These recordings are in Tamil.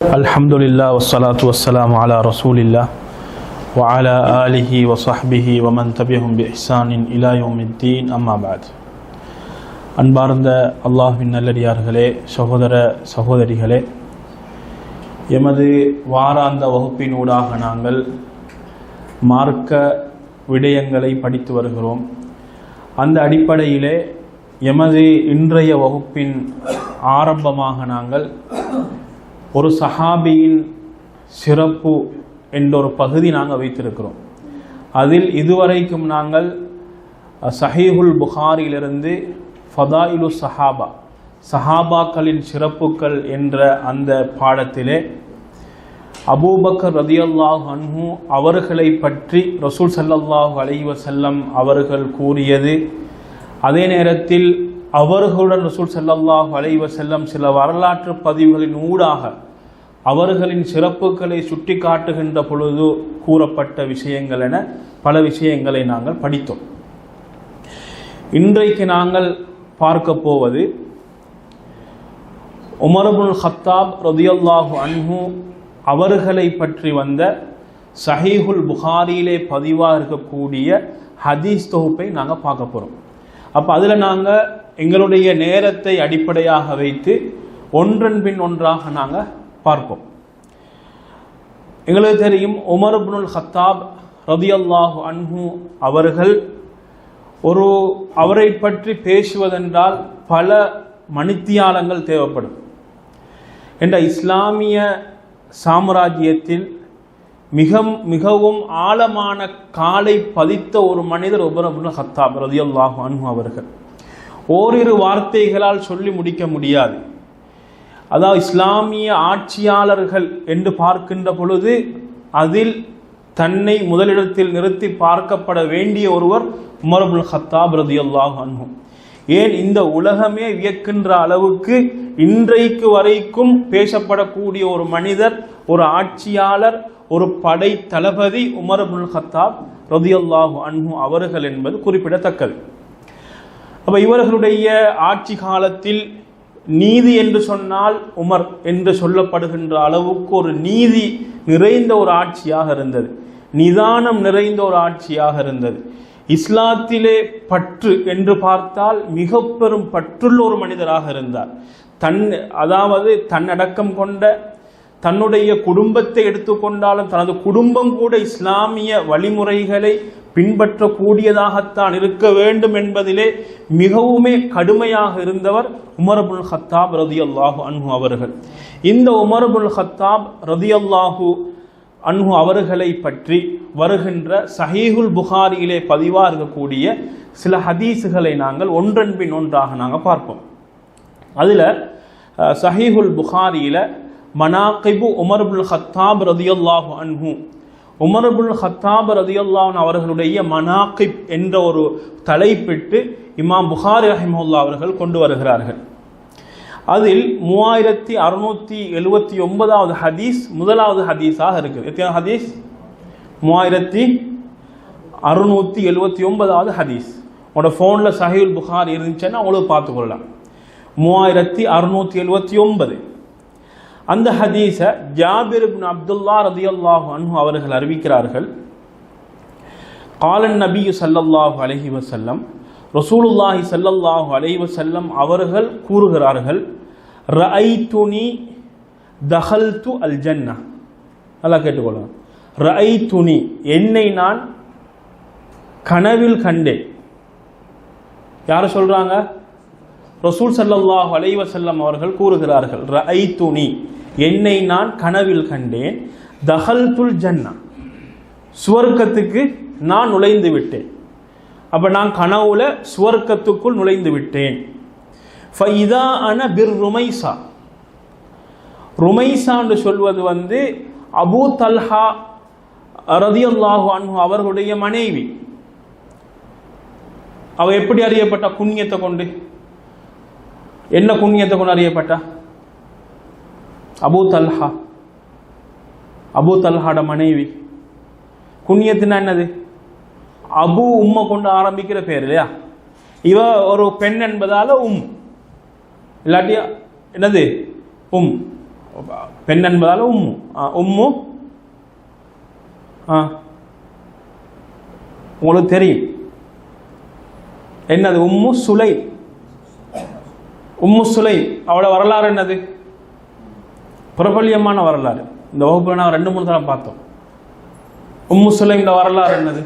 الحمد لله والصلاة والسلام على رسول الله وعلى آله وصحبه ومن تبعهم بإحسان إلى يوم الدين أما بعد அன்பார்ந்த அல்லாஹ்வின் நல்லடியார்களே சகோதர சகோதரிகளே எமது வாராந்த வகுப்பினூடாக நாங்கள் மார்க்க விடயங்களை படித்து வருகிறோம் அந்த அடிப்படையிலே எமது இன்றைய வகுப்பின் ஆரம்பமாக நாங்கள் ஒரு சஹாபியின் சிறப்பு என்ற ஒரு பகுதி நாங்கள் வைத்திருக்கிறோம். அதில் இதுவரைக்கும் நாங்கள் சஹீஹுல் புகாரிலிருந்து ஃபதாயிலு சஹாபா சஹாபாக்களின் சிறப்புகள் என்ற அந்த பாடத்திலே அபூபக்கர் ரதியல்லாஹ் அன்ஹு அவர்களை பற்றி ரசூல் ஸல்லல்லாஹு அலைஹி அவர்கள் கூறியது அதே நேரத்தில் அவர்களுடன் ரசூல் செல்லல்லாஹ் அலைஹி வஸல்லம் சில வரலாற்று பதிவுகளின் ஊடாக அவர்களின் சிறப்புகளை சுட்டி காட்டுகின்ற பொழுது கூறப்பட்ட விஷயங்கள் என பல விஷயங்களை நாங்கள் படித்தோம். இன்றைக்கு நாங்கள் பார்க்க போவது உமரபுல் ஹத்தாப் ரதியல்லாஹு அன்ஹு அவர்களை பற்றி வந்த சஹீஹுல் புகாரியிலே பதிவாக இருக்கக்கூடிய ஹதீஸ் தொகுப்பை நாங்கள் பார்க்க போகிறோம் அப்போ அதில் நாங்கள் எங்களுடைய நேரத்தை அடிப்படையாக வைத்து ஒன்றன் பின் ஒன்றாக நாங்கள் பார்ப்போம். எங்களுக்கு தெரியும் உமர் இப்னுல் ஹத்தாப் ரதியல்லாஹு அன்ஹு அவர்கள் ஒரு அவரை பற்றி பேசுவதென்றால் பல மணித்தியாலங்கள் தேவைப்படும். என்ற இஸ்லாமிய சாம்ராஜ்யத்தில் மிக மிகவும் ஆழமான காலை பதித்த ஒரு மனிதர் உமர் அப்துல் ஹத்தாப் ரதியல்லாஹு அன்ஹு அவர்கள். ஓரிரு வார்த்தைகளால் சொல்லி முடிக்க முடியாது. அதாவது இஸ்லாமிய ஆட்சியாளர்கள் என்று பார்க்கின்ற பொழுது அதில் தன்னை முதலிடத்தில் நிறுத்தி பார்க்கப்பட வேண்டிய ஒருவர் உமரபுல் ஹத்தாப் ரதியல்லாஹு அன்ஹு. ஏன் இந்த உலகமே வியக்கின்ற அளவுக்கு இன்றைக்கு வரைக்கும் பேசப்படக்கூடிய ஒரு மனிதர் ஒரு ஆட்சியாளர் ஒரு படை தளபதி உமரபுல் ஹத்தாப் ரதியல்லாஹு அன்ஹு அவர்கள் என்பது குறிப்பிடத்தக்கது. அப்ப இவர்களுடைய ஆட்சி காலத்தில் நீதி என்று சொன்னால் உமர் என்று சொல்லப்படுகின்ற அளவுக்கு ஒரு நீதி நிறைந்த ஒரு ஆட்சியாக இருந்தது. நிதானம் நிறைந்த ஒரு ஆட்சியாக இருந்தது. இஸ்லாத்திலே பற்று என்று பார்த்தால் மிக பெரும் பற்றுள்ள ஒரு மனிதராக இருந்தார். தன் அதாவது தன்னடக்கம் கொண்ட தன்னுடைய குடும்பத்தை எடுத்துக்கொண்டாலும் தனது குடும்பம் கூட இஸ்லாமிய வழிமுறைகளை பின்பற்றக்கூடியதாகத்தான் இருக்க வேண்டும் என்பதிலே மிகவுமே கடுமையாக இருந்தவர் உமரபுல் ஹத்தாப் ரதி அல்லாஹு அன்ஹு அவர்கள். இந்த உமரபுல் ஹத்தாப் ரதி அல்லாஹு அன்ஹு அவர்களை பற்றி வருகின்ற சஹீஹுல் புகாரியிலே பதிவாக இருக்கக்கூடிய சில ஹதீஸுகளை நாங்கள் ஒன்றன் பின் ஒன்றாக நாங்கள் பார்ப்போம். அதில் சஹீஹுல் புகாரியில் மனாக்கிபு உமர்புல் ஹத்தாப் ரதியல்லாஹு அன்ஹு. உமர்புல் ஹத்தாப் ரதியல்லாஹன் அவர்களுடைய மனாகிப் என்ற ஒரு தலைப்பிட்டு இமாம் புகாரி ரஹிமுல்லா அவர்கள் கொண்டு வருகிறார்கள். அதில் மூவாயிரத்தி அறுநூத்தி எழுபத்தி ஒன்பதாவது ஹதீஸ் முதலாவது ஹதீஸாக இருக்குது. எத்தனை ஹதீஸ்? மூவாயிரத்தி அறுநூத்தி எழுபத்தி ஒன்பதாவது ஹதீஸ். உங்களோட ஃபோனில் சஹீல் புகார் இருந்துச்சுன்னா உங்களுக்கு பார்த்துக்கொள்ளலாம். மூவாயிரத்தி அறுநூத்தி எழுபத்தி ஒன்பது. அந்த ஹதீஸை ஜாபிர் இப்னு அப்துல்லா ரதியல்லாஹு அன்ஹு அவர்கள் அறிவிக்கிறார்கள். காலன் நபி சல்லல்லாஹு அலஹி வசல்லம் ரசூலுல்லாஹி சல்லல்லாஹு அலஹி வசல்லம் அவர்கள் கூறுகிறார்கள் ரஐத்துனி தஹல்து அல் ஜன்னா நல்லா கேட்டுக்கொள்ளுங்க. ரஐத்துனி என்னை நான் கனவில் கண்டேன். யார் சொல்றாங்க? ரசூல் சல்லாஹ் அலைவசல்லம் அவர்கள் கூறுகிறார்கள் ரஐத்துனி என்னை நான் கனவில் கண்டேன். தஹல்துல் ஜன்னா. சுவர்க்கத்துக்கு நான் நுழைந்து விட்டேன். அப்ப நான் கனவுல சுவர்க்கத்துக்குள் நுழைந்து விட்டேன். ஃபைதா அன பிர் ருமைசா. ருமைசான்னு சொல்வது வந்து அபூ தல்ஹா ரதியல்லாஹு அன்ஹு அவர்களுடைய மனைவி. அவ எப்படி அறியப்பட்டா? புண்ணியத்தை கொண்டு. என்ன புண்ணியத்தை கொண்டு அறியப்பட்டா? Abu Talha. அபூ தல்ஹாட மனைவி. புண்ணியத்தினா என்னது? அபு உம்மை கொண்டு ஆரம்பிக்கிற பேர் இல்லையா? இவ ஒரு பெண் என்பதால உம். இல்லாட்டி என்னது? உம். பெண் என்பதால உம்மு ஆ, உம்மு? ஆ. உங்களுக்கு தெரியும். என்னது? உம்மு சுலை. உம்மு சுலை. அவளோட வரலாறு என்னது? பிரபல்யமான வரலாறு. இந்த வகுப்புல நான் ரெண்டு மூணு தடவை பார்த்தோம். உம்மு சுலைம்ல வரலாறு என்னது?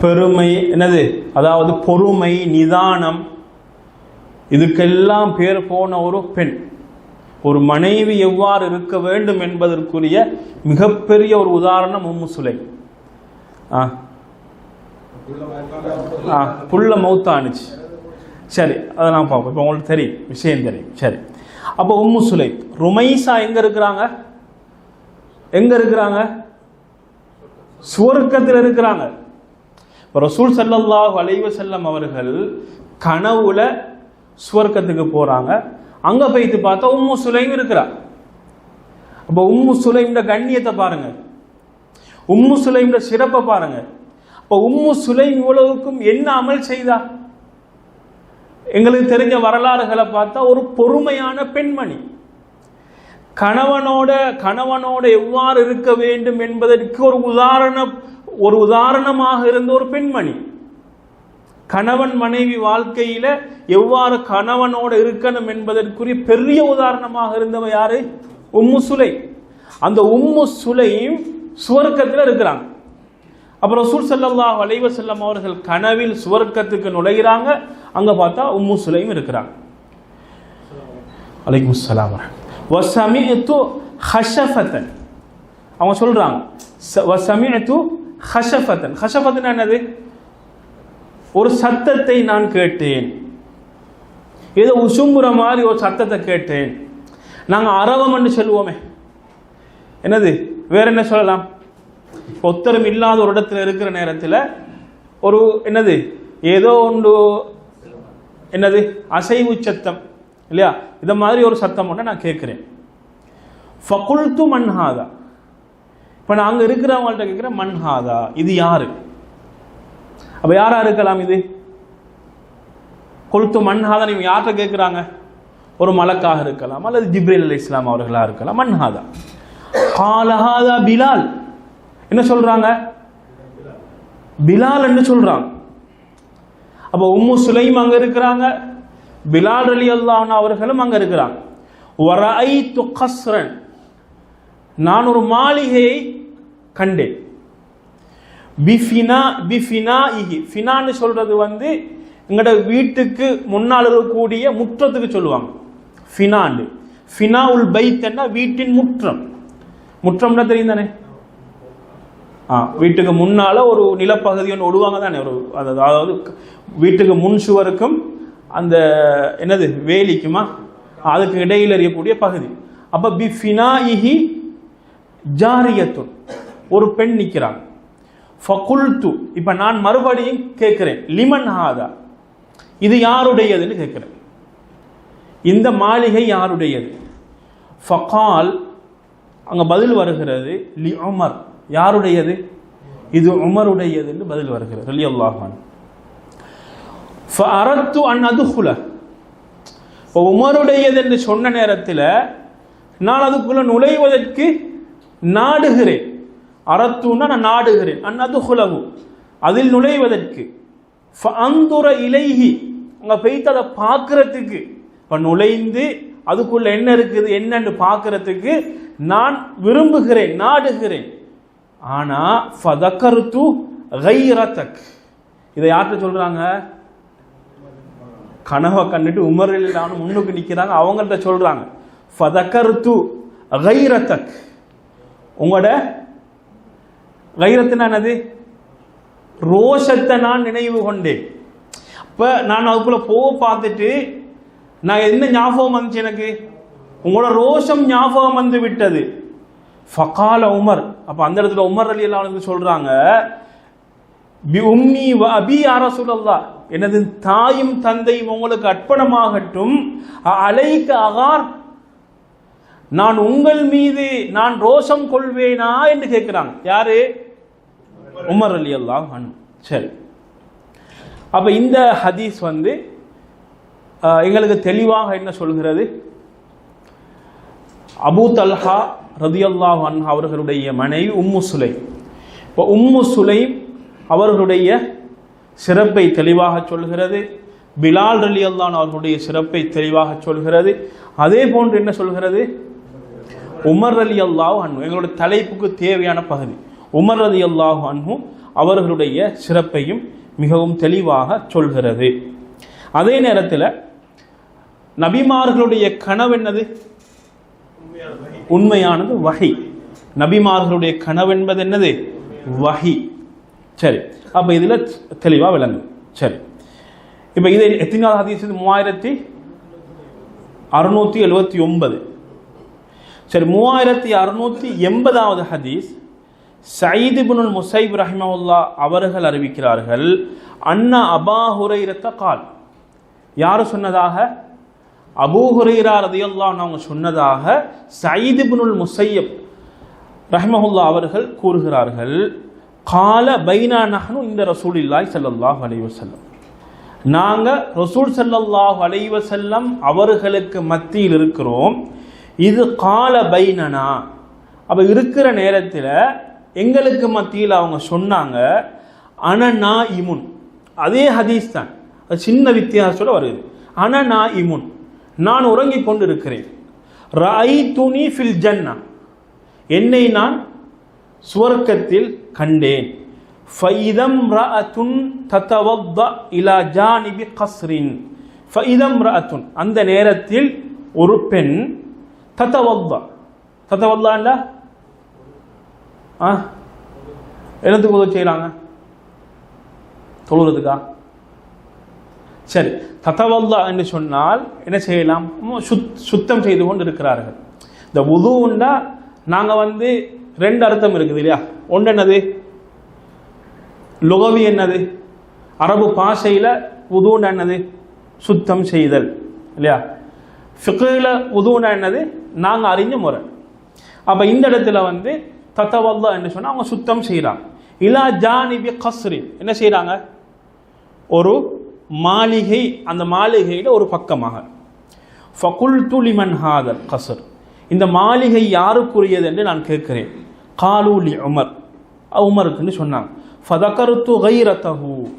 பெருமை என்னது? அதாவது பொறுமை நிதானம். இதுக்கெல்லாம் பேர் போன ஒரு பெண். ஒரு மனைவி எவ்வாறு இருக்க வேண்டும் என்பதற்குரிய மிகப்பெரிய ஒரு உதாரணம் உம்மு சுலை ஆ. ஆ புள்ள மௌத்தானுச்சு சரி அதை நான் பார்ப்போம். இப்போ உங்களுக்கு தெரியும் விஷயம் தெரியும். சரி. அப்போ உம்மு சுலை ருமைசா எங்க இருக்கிறாங்க? எங்க இருக்கிறாங்க? சுவர்க்கத்தில் இருக்கிறாங்க. இப்போ ரசூல் ஸல்லல்லாஹு வளைவு செல்லம் அவர்கள் கனவுல சுவர்க்கத்துக்கு போறாங்க. அங்க போயிட்டு பார்த்தா உம்மு சுலைம் இருக்கிறா அப்போ உம்மு சுலைம்ட கண்ணியத்தை பாருங்க. உம்மு சுலைம்ட சிறப்பை பாருங்க. அப்போ உம்மு சுலைம் இவ்வளவுக்கும் என்ன அமல் செய்தா? எங்களுக்கு தெரிஞ்ச வரலாறுகளை பார்த்தா ஒரு பொறுமையான பெண்மணி. கணவனோட கணவனோட எவ்வாறு இருக்க வேண்டும் என்பதற்கு ஒரு உதாரண ஒரு உதாரணமாக இருந்த ஒரு பெண்மணி. கணவன் மனைவி வாழ்க்கையில எவ்வாறு கணவனோட இருக்கணும் என்பதற்குரிய பெரிய உதாரணமாக இருந்தவ யாரு? உம்மு சுலை. அந்த உம்மு சுலையும் சுவர்க்கத்தில் இருக்கிறாங்க. அப்புறம் ரசூல் ஸல்லல்லாஹு அலைஹி வஸல்லம் அவர்கள் கனவில் சுவர்க்கத்துக்கு நுழைகிறாங்க அங்க பார்த்தா உம்மு சுலைம் இருக்கிறாங்க. அலைக்கும் ஸலாம் வசமிஅத்து ஹஷஃபத்தன். அவங்க சொல்றாங்க. ச- வசமிஅத்து ஹஷஃபத்தன். ஹஷஃபத்தன் என்னது? ஒரு சத்தத்தை நான் கேட்டேன். ஏதோ உசும்புற மாதிரி ஒரு சத்தத்தை கேட்டேன். நாங்கள் அரவம் என்று சொல்லுவோமே. என்னது? வேற என்ன சொல்லலாம்? ஒத்தரும் இல்லாத ஒரு இடத்துல இருக்கிற நேரத்தில் ஒரு என்னது? ஏதோ ஒன்று என்னது? அசைவு சத்தம் இல்லையா? இத மாதிரி ஒரு சத்தம் ஒன்று நான் கேட்குறேன். ஃபகுல்து மன்ஹாதா இப்போ நான் அங்கே இருக்கிறவங்கள்ட்ட கேட்குறேன் மன்ஹாதா இது யாரு? அப்போ யாரா இருக்கலாம் இது? கொளுத்து மன்ஹாதா நீங்கள் யார்கிட்ட கேட்குறாங்க? ஒரு மலக்காக இருக்கலாம் அல்லது ஜிப்ரேல் அலி இஸ்லாம் அவர்களாக இருக்கலாம் மன்ஹாதா காலஹாதா பிலால். என்ன சொல்றாங்க? பிலால் என்று சொல்றாங்க. அப்ப உம்மு சுலைம் அங்க இருக்கிறாங்க. பிலால் அலி அல்லாஹ் அவர்களும் அங்க இருக்கிறாங்க. வரை கஸ்ரன். நான் ஒரு மாளிகையை கண்டேன். பிஃபினா பிஃபினா இஹி ஃபினான்னு சொல்றது வந்து எங்களோட வீட்டுக்கு முன்னால் இருக்கக்கூடிய முற்றத்துக்கு சொல்லுவாங்க. ஃபினாண்டு ஃபினா உல் பைத்தன்னா வீட்டின் முற்றம். முற்றம்னா தெரியும் தானே ஆ வீட்டுக்கு முன்னால ஒரு நிலப்பகுதி ஒன்று விடுவாங்க தானே ஒரு அதாவது வீட்டுக்கு முன் சுவருக்கும் அந்த என்னது வேலிக்குமா? அதுக்கு இடையில் அறியக்கூடிய பகுதி. அப்போ பி ஃபினாயிஹி ஜாரியத்துன். ஒரு பெண் நிற்கிறாங்க ஃபகுல்து இப்போ நான் மறுபடியும் கேட்குறேன் லிமன் ஹாதா? இது யாருடையதுன்னு கேட்குறேன். இந்த மாளிகை யாருடையது? ஃபகால் அங்கே பதில் வருகிறது லி உமர் யாருடையது? இது உமருடையது என்று பதில் வருகிறது. அலி அல்லாஹான் ஃபஅரத்து அன் அதுகுல இப்போ உமருடையது என்று சொன்ன நேரத்தில் நான் அதுக்குள்ள நுழைவதற்கு நாடுகிறேன். அரத்துன்னா நான் நாடுகிறேன். அன் அதுகுலவு அதில் நுழைவதற்கு. அந்துர இலைகி அங்கே போய்த்து அதை பார்க்கறதுக்கு. இப்போ நுழைந்து அதுக்குள்ள என்ன இருக்குது என்னன்னு பார்க்கறதுக்கு நான் விரும்புகிறேன் நாடுகிறேன். ஆனா ஃபதக்கருத்து கைரத்தக் இதை யார்கிட்ட சொல்றாங்க? கனவை கண்டுட்டு உமர் இல்லாம முன்னுக்கு நிற்கிறாங்க அவங்கள்ட்ட சொல்றாங்க. ஃபதக்கருத்து கைரத்தக் உங்களோட கைரத்துனா என்னது? ரோஷத்தை நான் நினைவு கொண்டேன். இப்போ நான் அதுக்குள்ள போக பார்த்துட்டு நான் என்ன ஞாபகம் வந்துச்சு எனக்கு? உங்களோட ரோஷம் ஞாபகம் வந்து விட்டது. ஃபகால உமர் அப்ப அந்த இடத்துல உமர் அலி அல்லாஹ் சொல்றாங்க பி உம்மி அபி அரசுலல்லா எனது தாயும் தந்தையும் உங்களுக்கு அர்ப்பணமாகட்டும். அலைக்கு அகார். நான் உங்கள் மீது நான் ரோஷம் கொள்வேனா என்று கேட்கிறாங்க. யாரு? உமர் அலி அல்லாஹ் சரி. அப்ப இந்த ஹதீஸ் வந்து எங்களுக்கு தெளிவாக என்ன சொல்கிறது? அபூ தல்ஹா ரதியல்லாஹ் அன்ஹா அவர்களுடைய மனைவி உம்மு சுலை இப்போ உம்மு சுலை அவர்களுடைய சிறப்பை தெளிவாக சொல்கிறது. பிலால் ரலி அல்லான் அவர்களுடைய சிறப்பை தெளிவாக சொல்கிறது. அதே போன்று என்ன சொல்கிறது? உமர் அலி அல்லாஹ் அன்பு எங்களுடைய தலைப்புக்கு தேவையான பகுதி. உமர் அலி அல்லாஹ் அன்பும் அவர்களுடைய சிறப்பையும் மிகவும் தெளிவாக சொல்கிறது. அதே நேரத்தில் நபிமார்களுடைய கனவு என்னது? உண்மையானது வகை நபிமார்களுடைய கனவு என்பது என்னது வகி சரி. அப்ப இதுல தெளிவா விளங்கும் சரி. இப்ப இது எத்தனாவது ஹதீஸ் இது? மூவாயிரத்தி அறுநூத்தி எழுபத்தி ஒன்பது. சரி மூவாயிரத்தி அறுநூத்தி எண்பதாவது ஹதீஸ் சயீது இப்னுல் முசைப் ரஹிமவுல்லா அவர்கள் அறிவிக்கிறார்கள் அண்ணா அபா ஹுரைரத்த கால். யாரு சொன்னதாக? அபூ ரதியல்லான்னு அவங்க சொன்னதாக சயீத் முசையப் ரஹ்மஹுல்லா அவர்கள் கூறுகிறார்கள் கால பைனா நஹ்னு இந்த ரசூல் இல்லாய் செல்லல்லாஹ் அலைஹி செல்லம் நாங்கள் ரசூல் செல்லல்லாஹ் அலைஹி செல்லம் அவர்களுக்கு மத்தியில் இருக்கிறோம். இது கால பைனனா? அப்போ இருக்கிற நேரத்தில் எங்களுக்கு மத்தியில் அவங்க சொன்னாங்க அனநா இமுன் அதே ஹதீஸ் தான். அது சின்ன வித்தியாசத்தோடு வருது. அனநா இமுன் நான் உறங்கிக் கொண்டிருக்கிறேன். துணி ஃபில் ஜன்னா. என்னை நான் சுவர்க்கத்தில் கண்டேன். ஃபைதம் ரஅத்துன் தத்தவத்த இலா ஜானிபி கஸ்ரின். ஃபைதம் ரஅத்துன். அந்த நேரத்தில் ஒரு பெண் தத்தவத்த தத்தவல்லாண்டா ஆ? என்னத்துக்கு உதவி செய்கிறாங்க தொழுறதுக்கா? சரி தத்தவல்லா என்று சொன்னால் என்ன செய்யலாம்? சுத் சுத்தம் செய்து கொண்டு இருக்கிறார்கள் இந்த உதுவுண்டா நாங்கள் வந்து ரெண்டு அர்த்தம் இருக்குது இல்லையா? ஒன்று என்னது? லுகவி என்னது? அரபு பாஷையில் உதுவுண்டா என்னது? சுத்தம் செய்தல் இல்லையா? ஃபிகில் உதுவுண்டா என்னது? நாங்கள் அறிஞ்ச முறை. அப்போ இந்த இடத்துல வந்து தத்தவல்லா என்று சொன்னால் அவங்க சுத்தம் செய்கிறாங்க இலா ஜானிபி கஸ்ரி என்ன செய்கிறாங்க ஒரு மாளிகை அந்த மாளிகையில் ஒரு பக்கமாக. ஃபகுல் துலிமன் ஹாதர் கசர். இந்த மாளிகை யாருக்குரியது என்று நான் கேட்கிறேன். காலூலி உமர். உமருக்குன்னு சொன்னாங்க. ஃபதகருத்து கைரத்தஹு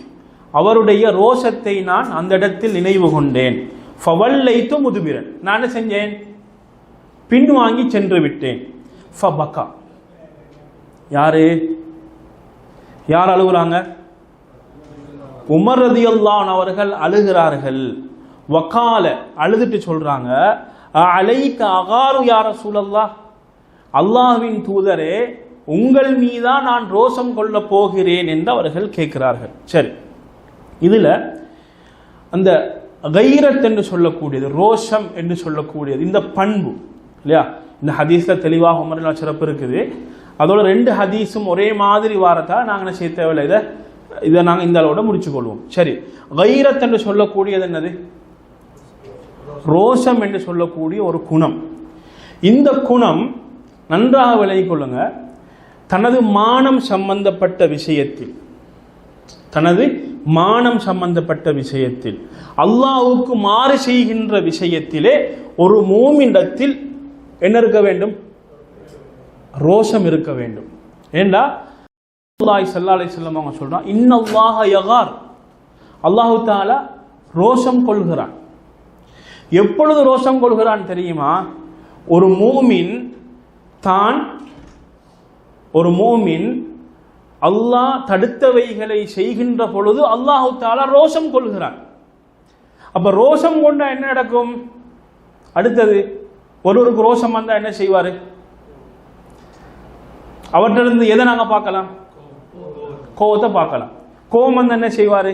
அவருடைய ரோஷத்தை நான் அந்த இடத்தில் நினைவு கொண்டேன். ஃபவல்லைத்து முதுபிரன். நான் என்ன செஞ்சேன்? பின்வாங்கி சென்று விட்டேன். ஃபபக்கா யாரு? யார் அழுகுறாங்க? உமர் ரதியுல்லான் அவர்கள் அழுகிறார்கள். வக்கால அழுதுட்டு சொல்றாங்க அலைக்கு அகாரு யார சூழல்லா அல்லாஹ்வின் தூதரே உங்கள் மீதா நான் ரோஷம் கொள்ள போகிறேன் என்று அவர்கள் கேட்கிறார்கள். சரி. இதுல அந்த கைரத் என்று சொல்லக்கூடியது ரோஷம் என்று சொல்லக்கூடியது இந்த பண்பு இல்லையா? இந்த ஹதீஸ்ல தெளிவாக உமரில் சிறப்பு இருக்குது. அதோட ரெண்டு ஹதீஸும் ஒரே மாதிரி வாரத்தா? நாங்கள் என்ன செய்ய தேவையில்லை. இதை இதை நாங்கள் இந்த அளவோட முடிச்சு கொள்வோம். சரி. வைரத் என்று சொல்லக்கூடியது என்னது? ரோஷம் என்று சொல்லக்கூடிய ஒரு குணம். இந்த குணம் நன்றாக விளங்கிக் கொள்ளுங்க. தனது மானம் சம்பந்தப்பட்ட விஷயத்தில் தனது மானம் சம்பந்தப்பட்ட விஷயத்தில் அல்லாவுக்கு மாறு செய்கின்ற விஷயத்திலே ஒரு மூமிண்டத்தில் என்ன இருக்க வேண்டும்? ரோஷம் இருக்க வேண்டும். ஏண்டா? அல்லாஹ் சல்லா அலி செல்லம் அவங்க சொல்றான் இன்னல்லாஹ யகார். அல்லாஹு தாலா ரோஷம் கொள்கிறான். எப்பொழுது ரோஷம் கொள்கிறான் தெரியுமா? ஒரு மூமின் தான் ஒரு மூமின் அல்லாஹ் தடுத்தவைகளை செய்கின்ற பொழுது அல்லாஹு தாலா ரோஷம் கொள்கிறான். அப்ப ரோஷம் கொண்டா என்ன நடக்கும்? அடுத்தது ஒருவருக்கு ரோஷம் வந்தா என்ன செய்வாரு? அவற்றிலிருந்து எதை நாங்க பார்க்கலாம்? கோவத்தை பார்க்கலாம். கோவம் வந்து என்ன செய்வாரு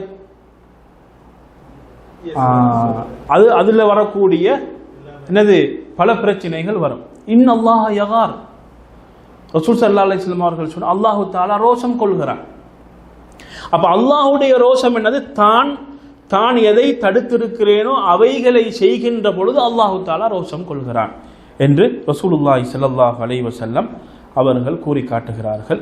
அது அதுல வரக்கூடிய என்னது? பல பிரச்சனைகள் வரும். இன் அல்லாஹ் யகார். ரசூல் சல்லா அலிஸ்லாம் அவர்கள் சொன்ன அல்லாஹு தாலா ரோஷம் கொள்கிறான். அப்ப அல்லாஹ்வுடைய ரோஷம் என்னது? தான் தான் எதை தடுத்திருக்கிறேனோ அவைகளை செய்கின்ற பொழுது அல்லாஹு தாலா ரோஷம் கொள்கிறான் என்று ரசூலுல்லாஹி ஸல்லல்லாஹு அலைஹி வஸல்லம் அவர்கள் கூறி காட்டுகிறார்கள்